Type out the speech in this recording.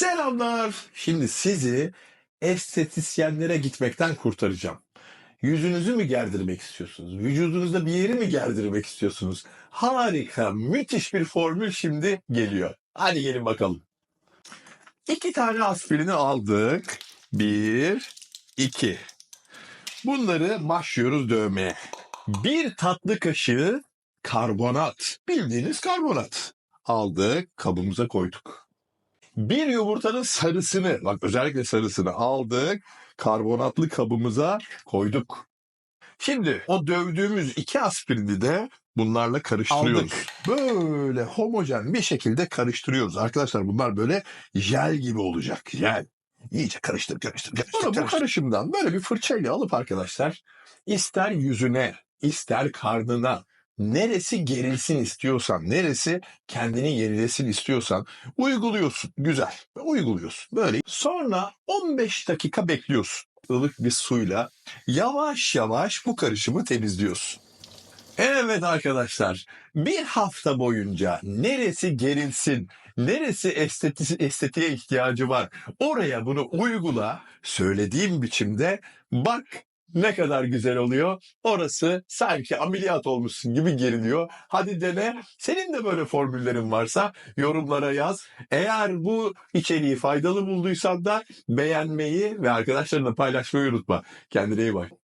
Selamlar. Şimdi sizi estetisyenlere gitmekten kurtaracağım. Yüzünüzü mü gerdirmek istiyorsunuz? Vücudunuzda bir yeri mi gerdirmek istiyorsunuz? Harika, müthiş bir formül şimdi geliyor. Hadi gelin bakalım. İki tane aspirini aldık. Bir, iki. Bunları başlıyoruz dövmeye. Bir tatlı kaşığı karbonat. Bildiğiniz karbonat. Aldık, kabımıza koyduk. Bir yumurtanın sarısını, bak özellikle sarısını aldık, karbonatlı kabımıza koyduk. Şimdi o dövdüğümüz iki aspirini de bunlarla karıştırıyoruz. Böyle homojen bir şekilde karıştırıyoruz. Arkadaşlar bunlar böyle jel gibi olacak. Jel. İyice karıştır karıştır karıştır. Sonra bu karıştır. karışımdan böyle bir fırçayla alıp arkadaşlar ister yüzüne ister karnına neresi gerilsin istiyorsan, neresi kendini yenilesin istiyorsan uyguluyorsun. Güzel. Uyguluyorsun. Böyle. Sonra 15 dakika bekliyorsun. ılık bir suyla yavaş yavaş bu karışımı temizliyorsun. Evet arkadaşlar, bir hafta boyunca neresi gerilsin, neresi esteti, estetiğe ihtiyacı var, oraya bunu uygula, söylediğim biçimde bak ne kadar güzel oluyor. Orası sanki ameliyat olmuşsun gibi geriliyor. Hadi dene. Senin de böyle formüllerin varsa yorumlara yaz. Eğer bu içeriği faydalı bulduysan da beğenmeyi ve arkadaşlarınla paylaşmayı unutma. Kendine iyi bak.